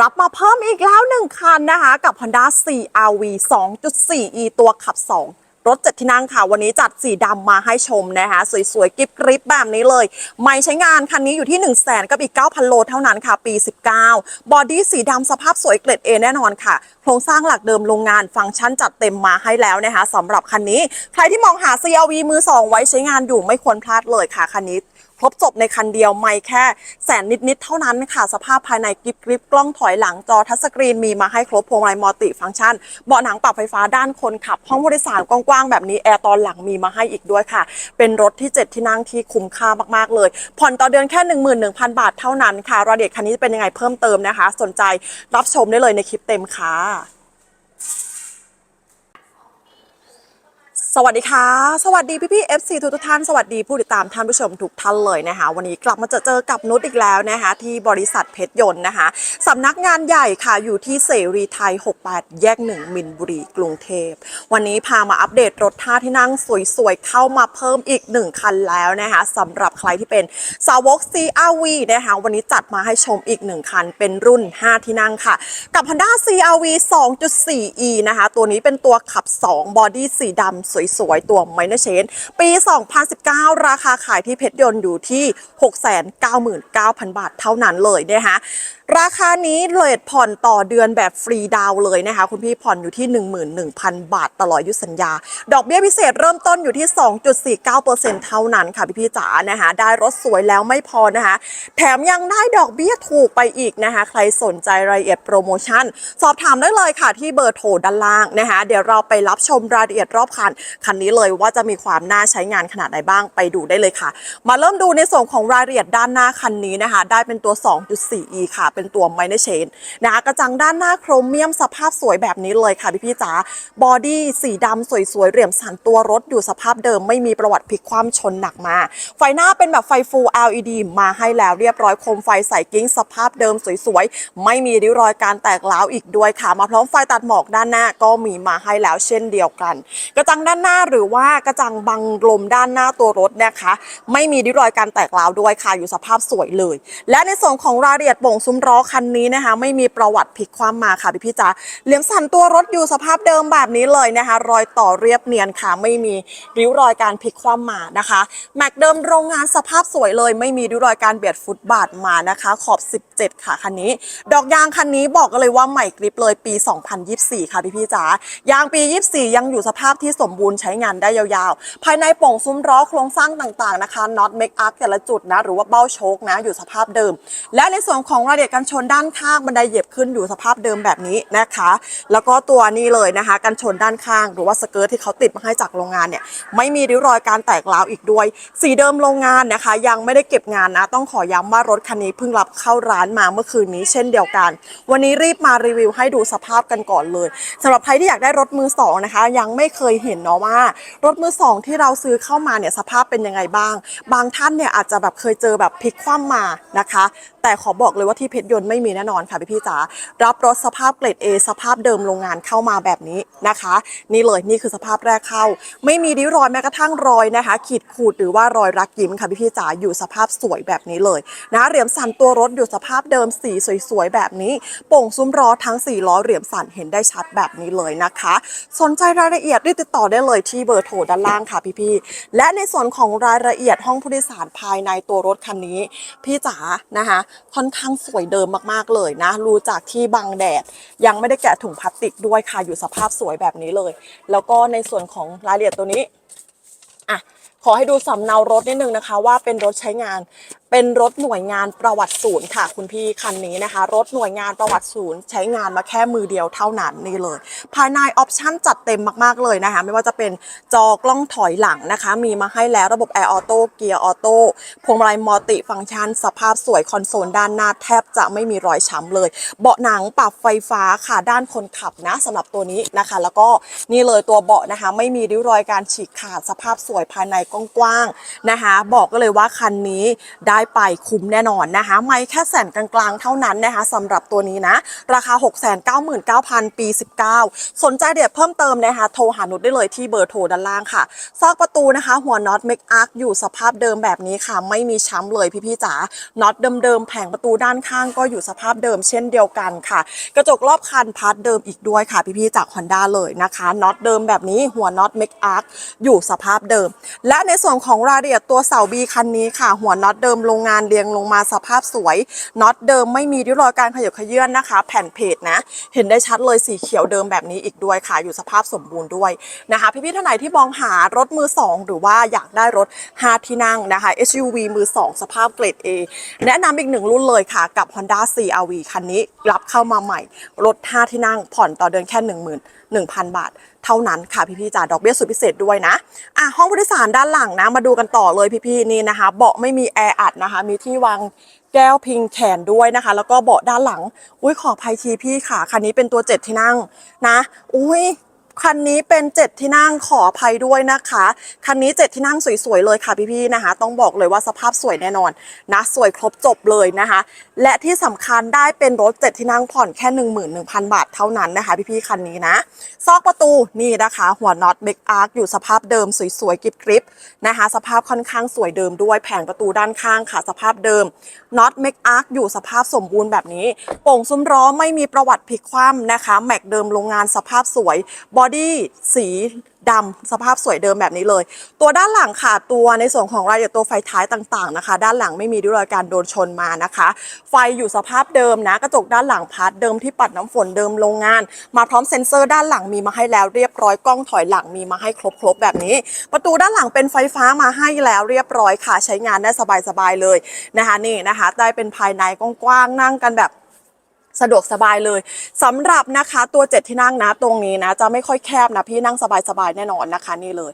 รับมาเพิ่มอีกแล้วหนึ่งคันนะคะ กับ Honda CRV 2.4e ตัวขับ 2รถเจ็ดที่นั่งค่ะ วันนี้จัดสีดำมาให้ชมนะคะ สวยๆกริบกริบแบบนี้เลย ไม่ใช้งานคันนี้อยู่ที่ 1 0 0 0 0แสนกับอีก 9,000 โลเท่านั้นค่ะ ปี 19 บอดี้สีดำสภาพสวยเกรด A แน่นอนค่ะ โครงสร้างหลักเดิมโรงงานฟังก์ชันจัดเต็มมาให้แล้วนะคะสำหรับคันนี้ ใครที่มองหา CRV มือ 2 ไว้ใช้งานอยู่ไม่ควรพลาดเลยค่ะคันนี้ ครบจบในคันเดียวไม่แค่แสนนิดๆเท่านั้นค่ะ สภาพภายในกริบกริบกล้องถอยหลังจอทัชสกรีนมีมาให้ครบพวงมาลัยมัลติฟังก์ชันเบาะหนังปรับไฟฟ้าด้านคนขับ ห้องผู้โดยสารกว้างๆแบบนี้แอร์ตอนหลังมีมาให้อีกด้วยค่ะ เป็นรถที่ 7 ที่นั่งที่คุ้มค่ามากๆเลย ผ่อนต่อเดือนแค่ 11,000 บาทเท่านั้นค่ะรายละเอียดคันนี้เป็นยังไงเพิ่มเติมนะคะ สนใจรับชมได้เลยในคลิปเต็มค่ะ สวัสดีค่ะ สวัสดีพี่พี่ๆ FC ทุกท่าน สวัสดีผู้ติดตามท่านผู้ชมทุกท่านเลยนะคะ วันนี้กลับมาเจอเจอกับนุชอีกแล้วนะคะที่บริษัทเพชรยนต์นะคะสำนักงานใหญ่ค่ะอยู่ที่เสรีไทย 68 แยก 1 มินบุรีกรุงเทพ วันนี้พามาอัปเดตรถท่าที่นั่งสวยๆ เข้ามาเพิ่มอีก 1 คันแล้วนะคะสำหรับใครที่เป็นสาวก CRV นะคะวันนี้จัดมาให้ชมอีก 1 คัน เป็นรุ่น 5 ที่นั่งค่ะ กับ Honda CRV 2.4e นะคะตัวนี้เป็นตัวขับ 2 บอดี้สีดำสวยๆ ตัว Minor Change ปี 2019 ราคาขายที่เพชรยนต์อยู่ที่ 699,000 บาทเท่านั้นเลยนะคะราคานี้เลทผ่อนต่อเดือนแบบฟรีดาวเลยนะคะ คุณพี่ผ่อนอยู่ที่ 11,000 บาทตลอดยุสัญญา ดอกเบี้ยพิเศษเริ่มต้นอยู่ที่ 2.49%เท่านั้นค่ะ พี่พี่จ๋านะคะได้รถสวยแล้วไม่พอนะคะ แถมยังได้ดอกเบี้ยถูกไปอีกนะคะ ใครสนใจรายละเอียดโปรโมชั่น สอบถามได้เลยค่ะที่เบอร์โทรด้านล่างนะคะ เดี๋ยวเราไปรับชมรายละเอียดรอบคันคันนี้เลยว่าจะมีความน่าใช้งานขนาดไหนบ้างไปดูได้เลยค่ะ มาเริ่มดูในส่วนของรายละเอียดด้านหน้าคันนี้นะคะ ได้เป็นตัว 2.4e ค่ะ เป็นตัว minor change นะคะกระจังด้านหน้าโครเมียมสภาพสวยแบบนี้เลยค่ะพี่พี่จ๋าบอดี้สีดำสวยๆเหลี่ยมสันตัวรถอยู่สภาพเดิมไม่มีประวัติพลิกคว่ำชนหนักมา ไฟหน้าเป็นแบบไฟ full LED มาให้แล้วเรียบร้อยโคมไฟใส่กิ้งสภาพเดิมสวยๆ ไม่มีริ้วรอยการแตกร้าวอีกด้วยค่ะ มาพร้อมไฟตัดหมอกด้านหน้าก็มีมาให้แล้วเช่นเดียวกัน กระจังด้านหน้าหรือว่ากระจังบังลมด้านหน้าตัวรถนะคะ ไม่มีริ้วรอยการแตกร้าวด้วยค่ะอยู่สภาพสวยเลย และในส่วนของรายละเอียดโป่งซุ้มล้อคันนี้นะคะ ไม่มีประวัติพลิกคว่ำมาค่ะพี่พี่จ๋าเหลี่ยมสันตัวรถอยู่สภาพเดิมแบบนี้เลยนะคะ รอยต่อเรียบเนียนค่ะ ไม่มีริ้วรอยการพลิกคว่ำมานะคะ แม็กเดิมโรงงานสภาพสวยเลย ไม่มีริ้วรอยการเบียดฟุตบาทมานะคะ ขอบ 17 ค่ะคันนี้ ดอกยางคันนี้บอกกันเลยว่าใหม่กริบเลยปี 2024 ค่ะพี่พี่จ๋ายางปี 24 ยังอยู่สภาพที่สมบูรณ์ใช้งานได้ยาวๆ ภายในป่งซุ้มล้อโครงสร้างต่างๆนะคะน็อตเมคอัพแต่ละจุดนะหรือว่าเบ้าโชคนะอยู่สภาพเดิม และในส่วนของรายละเอียดกันชนด้านข้างบันไดเหยียบขึ้นอยู่สภาพเดิมแบบนี้นะคะ แล้วก็ตัวนี้เลยนะคะ กันชนด้านข้าง หรือว่าสเกิร์ตที่เขาติดมาให้จากโรงงานเนี่ยไม่มีริ้วรอยการแตกร้าวอีกด้วย สีเดิมโรงงานนะคะ ยังไม่ได้เก็บงานนะ ต้องขอย้ำว่ารถคันนี้เพิ่งรับเข้าร้านมาเมื่อคืนนี้เช่นเดียวกัน วันนี้รีบมารีวิวให้ดูสภาพกันก่อนเลยสำหรับใครที่อยากได้รถมือสองนะคะ ยังไม่เคยเห็นเนาะว่ารถมือสองที่เราซื้อเข้ามาเนี่ยสภาพเป็นยังไงบ้าง บางท่านเนี่ยอาจจะแบบเคยเจอแบบพลิกคว่ำมานะคะแต่ขอบอกเลยว่าที่เพชรยนต์ไม่มีแน่นอนค่ะพี่พี่จ๋ารับรถสภาพเกรด A สภาพเดิมโรงงานเข้ามาแบบนี้นะคะ นี่เลยนี่คือสภาพแรกเข้า ไม่มีริ้วรอยแม้กระทั่งรอยนะคะ ขีดขูดหรือว่ารอยรักยิ้มค่ะพี่พี่จ๋าอยู่สภาพสวยแบบนี้เลยนะเหลี่ยมสันตัวรถอยู่สภาพเดิมสีสวยๆแบบนี้โป่งซุ้มล้อทั้ง4ล้อเหลี่ยมสันเห็นได้ชัดแบบนี้เลยนะคะ สนใจรายละเอียดรีบติดต่อได้เลยที่เบอร์โทรด้านล่างค่ะพี่ๆและในส่วนของรายละเอียดห้องผู้โดยสารภายในตัวรถคันนี้ พี่จ๋านะคะค่อนข้างสวยเดิมมากๆเลยนะรูจากที่บังแดด ยังไม่ได้แกะถุงพลาสติกด้วยค่ะอยู่สภาพสวยแบบนี้เลย แล้วก็ในส่วนของรายละเอียดตัวนี้อะขอให้ดูสำเนารถนิดนึงนะคะ ว่าเป็นรถใช้งาน เป็นรถหน่วยงานประวัติศูนย์ค่ะคุณพี่คันนี้นะคะ รถหน่วยงานประวัติศูนย์ใช้งานมาแค่มือเดียวเท่านั้นนี่เลย ภายในออปชั่นจัดเต็มมากๆเลยนะคะ ไม่ว่าจะเป็นจอกล้องถอยหลังนะคะ มีมาให้แล้วระบบแอร์ออโต้เกียร์ออโต้พวงมาลัยมัลติฟังก์ชัน สภาพสวยคอนโซลด้านหน้าแทบจะไม่มีรอยช้ำเลย เบาะหนังปรับไฟฟ้าค่ะด้านคนขับนะสำหรับตัวนี้นะคะ แล้วก็นี่เลยตัวเบาะนะคะ ไม่มีริ้วรอยการฉีกขาดสภาพสวยภายในกว้างๆนะคะ บอกก็เลยว่าคันนี้ได้ได้ไปคุ้มแน่นอนนะคะ ไม่แค่แสนกลางๆ เท่านั้นนะคะสำหรับตัวนี้นะ ราคา 699,000 ปี 19 สนใจเดี๋ยวเพิ่มเติมนะคะ โทรหานุชได้เลยที่เบอร์โทรด้านล่างค่ะ ซอกประตูนะคะ หัวน็อตเมกอาร์คอยู่สภาพเดิมแบบนี้ค่ะ ไม่มีช้ำเลยพี่ๆจ๋าน็อตเดิมๆแผงประตูด้านข้างก็อยู่สภาพเดิมเช่นเดียวกันค่ะ กระจกรอบคันพาร์ทเดิมอีกด้วยค่ะ พี่ๆจาก Honda เลยนะคะน็อตเดิมแบบนี้หัวน็อตเมกอาร์คอยู่สภาพเดิม และในส่วนของรายละเอียดตัวเสาบีคันนี้ค่ะ หัวน็อตเดิมโรงงานเรียงลงมาสภาพสวยน็อตเดิมไม่มีริ้วรอยการขยับขยื่นนะคะ แผ่นเพจนะ เห็นได้ชัดเลยสีเขียวเดิมแบบนี้อีกด้วยค่ะ อยู่สภาพสมบูรณ์ด้วยนะคะพี่ๆท่านไหนที่มองหารถมือ 2 หรือว่าอยากได้รถ 5 ที่นั่งนะคะ SUV มือ 2 สภาพเกรด A แนะนำอีกหนึ่งรุ่นเลยค่ะ กับ Honda CRV คันนี้รับเข้ามาใหม่ รถ 5 ที่นั่งผ่อนต่อเดือนแค่ 1,000 บาท เท่านั้นค่ะพี่ๆจ่าดอกเบี้ยสุดพิเศษด้วยนะอะห้องผู้โดยสารด้านหลังนะ มาดูกันต่อเลยพี่ๆนี่นะคะ เบาะไม่มีแอร์อัดนะคะ มีที่วางแก้วพิงแขนด้วยนะคะ แล้วก็เบาะด้านหลัง อุ้ยขออภัยทีพี่ค่ะ คันนี้เป็นตัวเจ็ดที่นั่งนะ อุ้ย คันนี้เป็น 7 ที่นั่งขออภัยด้วยนะคะ คันนี้ 7 ที่นั่งสวยๆเลยค่ะพี่ๆนะคะ ต้องบอกเลยว่าสภาพสวยแน่นอนนะสวยครบจบเลยนะคะ และที่สำคัญได้เป็นรถ 7 ที่นั่งผ่อนแค่ 11,000 บาทเท่านั้นนะคะ พี่ๆคันนี้นะ ซอกประตูนี่นะคะ หัวน็อตเบกอาร์คอยู่สภาพเดิมสวยๆกริบกริบนะคะ สภาพค่อนข้างสวยเดิมด้วยแผงประตูด้านข้างค่ะ สภาพเดิมน็อตเมกอาร์คอยู่สภาพสมบูรณ์แบบนี้โป่งซุ้มล้อไม่มีประวัติพลิกคว่ำนะคะ แม็กเดิมโรงงานสภาพสวยบอดี้สีดำสภาพสวยเดิมแบบนี้เลย ตัวด้านหลังค่ะตัวในส่วนของรายละเอียดตัวไฟท้ายต่างๆนะคะ ด้านหลังไม่มีริ้วรอยการโดนชนมานะคะ ไฟอยู่สภาพเดิมนะกระจกด้านหลังพาร์ทเดิมที่ปัดน้ำฝนเดิมโรงงาน มาพร้อมเซ็นเซอร์ด้านหลังมีมาให้แล้วเรียบร้อยกล้องถอยหลังมีมาให้ครบๆแบบนี้ ประตูด้านหลังเป็นไฟฟ้ามาให้แล้วเรียบร้อยค่ะใช้งานได้สบายๆเลยนะคะนี่นะคะได้เป็นภายในกว้างๆนั่งกันแบบ สะดวกสบายเลยสำหรับนะคะตัวเจ็ดที่นั่งนะตรงนี้นะ จะไม่ค่อยแคบนะพี่นั่งสบายๆแน่นอนนะคะนี่เลย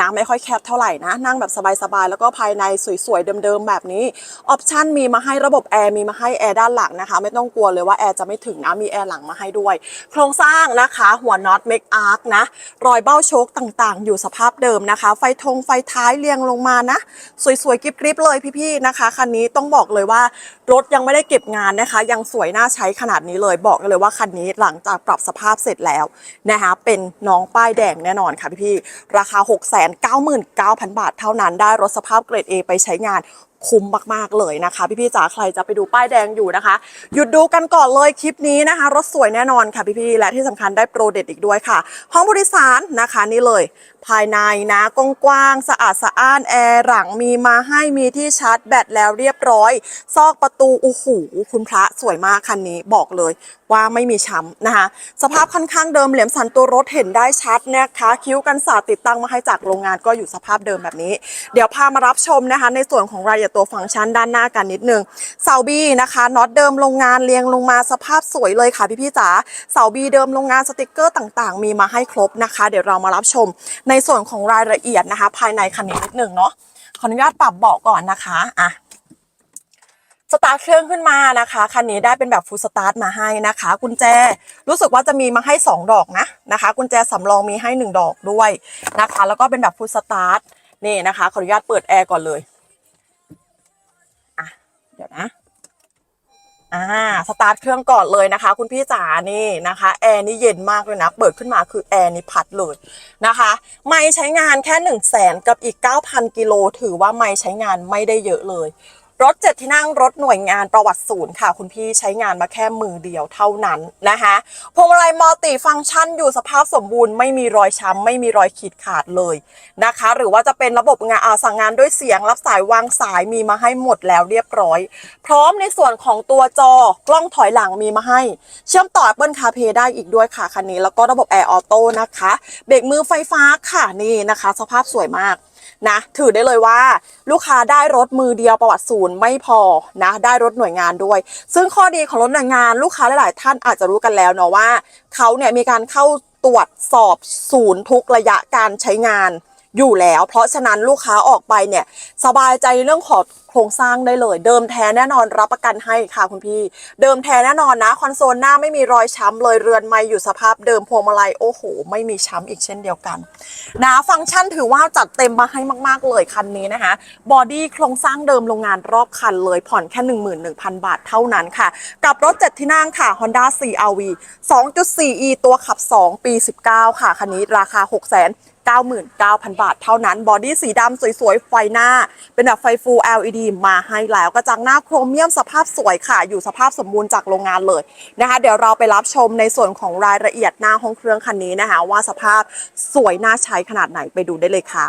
นะไม่ค่อยแคบเท่าไหร่นะ นั่งแบบสบายๆ แล้วก็ภายในสวยๆ เดิมๆ แบบนี้ ออปชันมีมาให้ระบบแอร์มีมาให้แอร์ด้านหลังนะคะ ไม่ต้องกลัวเลยว่าแอร์จะไม่ถึงนะ มีแอร์หลังมาให้ด้วย โครงสร้างนะคะ หัวน็อตเมกอาร์คนะ รอยเบ้าโชคต่างๆ อยู่สภาพเดิมนะคะ ไฟทงไฟท้ายเรียงลงมานะ สวยๆกริบๆเลยพี่ๆ นะคะ คันนี้ต้องบอกเลยว่ารถยังไม่ได้เก็บงานนะคะ ยังสวยน่าใช้ขนาดนี้เลยบอกเลยว่าคันนี้หลังจากปรับสภาพเสร็จแล้วนะคะเป็นน้องป้ายแดงแน่นอนค่ะพี่ๆราคา 699,000 บาทเท่านั้นได้รถสภาพเกรด A ไปใช้งานคุ้มมากๆเลยนะคะ พี่ๆจ๋าใครจะไปดูป้ายแดงอยู่นะคะ หยุดดูกันก่อนเลยคลิปนี้นะคะ รถสวยแน่นอนค่ะพี่ๆและที่สำคัญได้โปรเด็ดอีกด้วยค่ะ ห้องผู้โดยสารนะคะนี่เลย ภายในนะกว้างๆสะอาดสะอ้านแอร์หลังมีมาให้มีที่ชาร์จแบตแล้วเรียบร้อย ซอกประตูโอ้โหคุณพระสวยมากคันนี้บอกเลยว่าไม่มีช้ำนะคะ สภาพค่อนข้างเดิมเหลี่ยมสันตัวรถเห็นได้ชัดนะคะคิ้วกันสาดติดตั้งมาให้จากโรงงานก็อยู่สภาพเดิมแบบนี้ เดี๋ยวพามารับชมนะคะ ในส่วนของรายละเอียดตัวฟังก์ชันด้านหน้ากันนิดนึงเสาบีนะคะน็อตเดิมโรงงานเรียงลงมาสภาพสวยเลยค่ะพี่ๆจ๋าเสาบีเดิมโรงงานสติกเกอร์ต่าง ๆ มีมาให้ครบนะคะ เดี๋ยวเรามารับชมในในส่วนของรายละเอียดนะคะ ภายในคันนี้นิดหนึ่งเนาะขออนุญาตปรับเบาะก่อนนะคะอะสตาร์ทเครื่องขึ้นมานะคะคันนี้ได้เป็นแบบฟูลสตาร์ทมาให้นะคะ กุญแจรู้สึกว่าจะมีมาให้ 2 ดอกนะนะคะ กุญแจสำรองมีให้ 1 ดอกด้วยนะคะ แล้วก็เป็นแบบฟูลสตาร์ทนี่นะคะขออนุญาตเปิดแอร์ก่อนเลยอะเดี๋ยวนะ อ่าสตาร์ทเครื่องก่อนเลยนะคะ คุณพี่จ๋านี่นะคะแอร์นี่เย็นมากเลยนะ เปิดขึ้นมาคือแอร์นี่พัดเลยนะคะ ไม่ใช้งานแค่1นึ่งแสนกับอีก 9,000 กิโลถือว่าไม่ใช้งานไม่ได้เยอะเลย รถเจ็ดที่นั่งรถหน่วยงานประวัติศูนย์ค่ะ คุณพี่ใช้งานมาแค่มือเดียวเท่านั้นนะคะพวงมาลัยมัลติฟังก์ชันอยู่สภาพสมบูรณ์ไม่มีรอยช้ำไม่มีรอยขีดขาดเลยนะคะ หรือว่าจะเป็นระบบงานอาสั่งงานด้วยเสียงรับสายวางสายมีมาให้หมดแล้วเรียบร้อย พร้อมในส่วนของตัวจอกล้องถอยหลังมีมาให้ เชื่อมต่อ Apple CarPlay ได้อีกด้วยค่ะคันนี้ แล้วก็ระบบ Air Auto นะคะ เบรกมือไฟฟ้าค่ะนี่นะคะ สภาพสวยมาก นะ ถือได้เลยว่าลูกค้าได้รถมือเดียวประวัติศูนย์ไม่พอนะ ได้รถหน่วยงานด้วย ซึ่งข้อดีของรถหน่วยงาน ลูกค้าหลาย ๆ ท่านอาจจะรู้กันแล้วเนาะว่าเขาเนี่ยมีการเข้าตรวจสอบศูนย์ทุกระยะการใช้งาน อยู่แล้ว เพราะฉะนั้นลูกค้าออกไปเนี่ยสบายใจเรื่องของโครงสร้างได้เลย เดิมแท้แน่นอนรับประกันให้ค่ะคุณพี่ เดิมแท้แน่นอนนะ คอนโซลหน้าไม่มีรอยช้ำเลยเรือนไม้อยู่สภาพเดิมพวงมาลัยโอ้โห ไม่มีช้ำอีกเช่นเดียวกันนะฟังก์ชันถือว่าจัดเต็มมาให้มาก ๆ เลยคันนี้นะคะบอดี้โครงสร้างเดิมโรงงานรอบคันเลยผ่อนแค่ 11,000 บาทเท่านั้นค่ะ กับรถ7ที่นั่งค่ะ Honda CRV 2.4e ตัวขับ 2 ปี 19 ค่ะคันนี้ราคา 6 0 0 0 0 99,000 บาทเท่านั้น บอดี้สีดำสวยๆ ไฟหน้า เป็นแบบไฟ Full LED มาให้แล้วกระจังหน้าโครเมียมสภาพสวยค่ะ อยู่สภาพสมบูรณ์จากโรงงานเลยนะคะ เดี๋ยวเราไปรับชมในส่วนของรายละเอียดหน้าห้องเครื่องคันนี้นะคะ ว่าสภาพสวยน่าใช้ขนาดไหนไปดูได้เลยค่ะ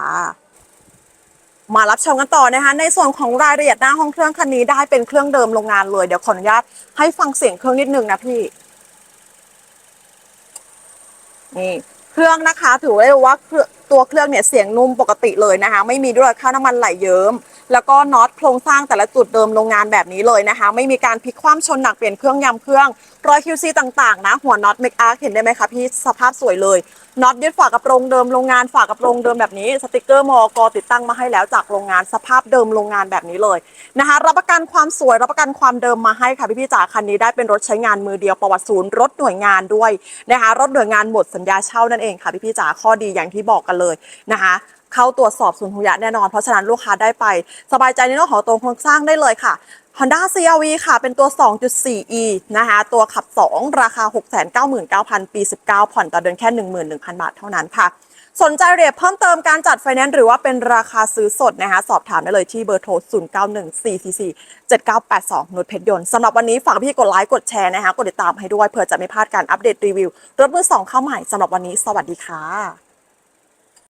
มารับชมกันต่อนะคะ ในส่วนของรายละเอียดหน้าห้องเครื่องคันนี้ได้เป็นเครื่องเดิมโรงงานเลย เดี๋ยวขออนุญาตให้ฟังเสียงเครื่องนิดนึงนะพี่ นี่ เครื่องนะคะถือได้ว่าตัวเครื่องเนี่ยเสียงนุ่มปกติเลยนะคะ ไม่มีด้วยค่าน้ำมันไหลเยิ้ม แล้วก็น็อตโครงสร้างแต่ละจุดเดิมโรงงานแบบนี้เลยนะคะ ไม่มีการพลิกคว่ำชนหนักเปลี่ยนเครื่องยำเครื่องรอย QC ต่างๆนะ หัวน็อตเมกอาร์เห็นได้ไหมคะพี่สภาพสวยเลย น็อตยึดฝากับโรงเดิมโรงงานฝากับโรงเดิมแบบนี้ สติกเกอร์มอกติดตั้งมาให้แล้วจากโรงงานสภาพเดิมโรงงานแบบนี้เลยนะคะรับประกันความสวยรับประกันความเดิมมาให้ค่ะพี่ๆจ๋าคันนี้ได้เป็นรถใช้งานมือเดียวประวัติศูนย์รถหน่วยงานด้วยนะคะรถหน่วยงานหมดสัญญาเช่านั่นเองค่ะพี่ๆจ๋าข้อดีอย่างที่บอกกันเลยนะคะ เข้าตรวจสอบศูนย์ทุยะแน่นอนเพราะฉะนั้นลูกค้าได้ไป สบายใจในเรื่องของตัวโครงสร้างได้เลยค่ะ Honda CRV ค่ะ เป็นตัว 2.4e นะคะ ตัวขับ 2 ราคา 699,000 ปี 19 ผ่อนต่อเดือนแค่ 11,000 บาทเท่านั้นค่ะ สนใจเรียบเพิ่มเติมการจัดไฟแนนซ์หรือว่าเป็นราคาซื้อสดนะคะสอบถามได้เลยที่เบอร์โทร 0914447982นุชเพชรยนต์สำหรับวันนี้ฝากพี่กดไลค์กดแชร์นะคะ กดติดตามให้ด้วยเพื่อจะไม่พลาดการอัปเดตรีวิว รถมือสองเข้าใหม่สำหรับวันนี้ สวัสดีค่ะ